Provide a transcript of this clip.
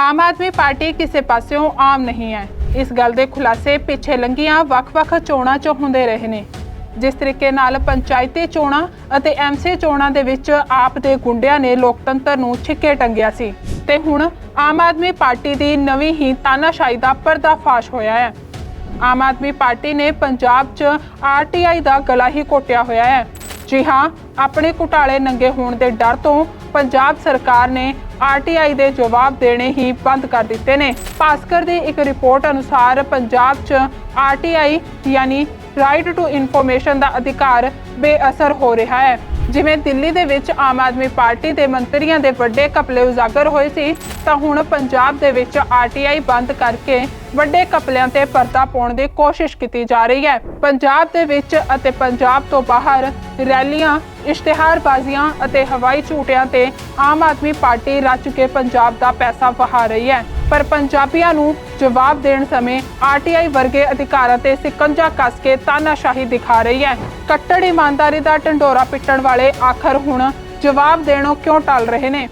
Aam Aadmi party ਕਿਸੇ ਪਾਸਿਓਂ ਆਮ ਨਹੀਂ ਹੈ। ਇਸ ਗੱਲ ਦੇ ਖੁਲਾਸੇ ਪਿੱਛੇ ਲੰਘੀਆਂ ਵੱਖ-ਵੱਖ ਚੋਣਾਂ 'ਚ ਹੁੰਦੇ ਰਹੇ ਨੇ। ਜਿਸ ਤਰੀਕੇ ਨਾਲ ਪੰਚਾਇਤੀ ਚੋਣਾਂ ਅਤੇ ਐਮਸੀ ਚੋਣਾਂ ਦੇ ਵਿੱਚ ਆਪ ਦੇ ਗੁੰਡਿਆਂ ਨੇ ਲੋਕਤੰਤਰ ਨੂੰ ਛਿੱਕੇ ਟੰਗਿਆ ਸੀ। ਤੇ ਹੁਣ ਆਮ ਆਦਮੀ ਪਾਰਟੀ ਦੀ ਨਵੀਂ ਹੀ ਤਾਨਾਸ਼ਾਹੀ ਦਾ ਪਰਦਾਫਾਸ਼ ਹੋਇਆ ਹੈ। ਆਮ ਆਦਮੀ ਪਾਰਟੀ ਨੇ ਪੰਜਾਬ 'ਚ ਆਰਟੀਆਈ ਦਾ ਗਲਾ ਹੀ ਘੋਟਿਆ ਹੋਇਆ ਹੈ। ਜੀ ਹਾਂ, ਆਪਣੇ ਘੁਟਾਲੇ ਨੰਗੇ ਹੋਣ ਦੇ ਡਰ ਤੋਂ ਪੰਜਾਬ ਸਰਕਾਰ ਨੇ ਆਰਟੀਆਈ ਦੇ ਜਵਾਬ ਦੇਣੇ ਹੀ ਬੰਦ ਕਰ ਦਿੱਤੇ ਨੇ। ਭਾਸਕਰ ਦੀ ਇੱਕ ਰਿਪੋਰਟ ਅਨੁਸਾਰ ਪੰਜਾਬ 'ਚ ਆਰਟੀਆਈ ਯਾਨੀ ਰਾਈਟ ਟੂ ਇਨਫੋਰਮੇਸ਼ਨ ਦਾ ਅਧਿਕਾਰ ਬੇਅਸਰ ਹੋ ਰਿਹਾ ਹੈ। ਜਿਵੇਂ ਦਿੱਲੀ ਦੇ ਵਿੱਚ ਆਮ ਆਦਮੀ ਪਾਰਟੀ ਦੇ ਮੰਤਰੀਆਂ ਦੇ ਵੱਡੇ ਕਪਲੇ ਉਜਾਗਰ ਹੋਏ ਸੀ, ਤਾਂ ਹੁਣ ਪੰਜਾਬ ਦੇ ਵਿੱਚ ਆਰਟੀਆਈ ਬੰਦ ਕਰਕੇ ਵੱਡੇ ਕਪਲਿਆਂ ਤੇ ਪਰਦਾ ਪਾਉਣ ਦੀ ਕੋਸ਼ਿਸ਼ ਕੀਤੀ ਜਾ ਰਹੀ ਹੈ। ਪੰਜਾਬ ਦੇ ਵਿੱਚ ਅਤੇ ਪੰਜਾਬ ਤੋਂ ਬਾਹਰ ਰੈਲੀਆਂ, ਇਸ਼ਤਿਹਾਰਬਾਜ਼ੀਆਂ ਅਤੇ ਹਵਾਈ ਝੂਟਿਆਂ ਤੇ ਆਮ ਆਦਮੀ ਪਾਰਟੀ ਰੱਜ ਕੇ ਪੰਜਾਬ ਦਾ ਪੈਸਾ ਵਹਾ ਰਹੀ ਹੈ। ਪਰ ਪੰਜਾਬੀਆਂ ਨੂੰ ਜਵਾਬ ਦੇਣ ਸਮੇਂ ਆਰਟੀਆਈ ਵਰਗੇ ਅਧਿਕਾਰਾਂ ਤੇ ਸਿਕੰਜਾ ਕੱਸ ਕੇ ਤਾਨਾਸ਼ਾਹੀ ਦਿਖਾ ਰਹੀ ਹੈ। ਕੱਟੜ ਇਮਾਨਦਾਰੀ ਦਾ ਢੰਡੋਰਾ ਪਿੱਟਣ ਵਾਲੇ ਆਖਰ ਹੁਣ ਜਵਾਬ ਦੇਣੋਂ ਕਿਉਂ ਟਾਲ ਰਹੇ ਨੇ?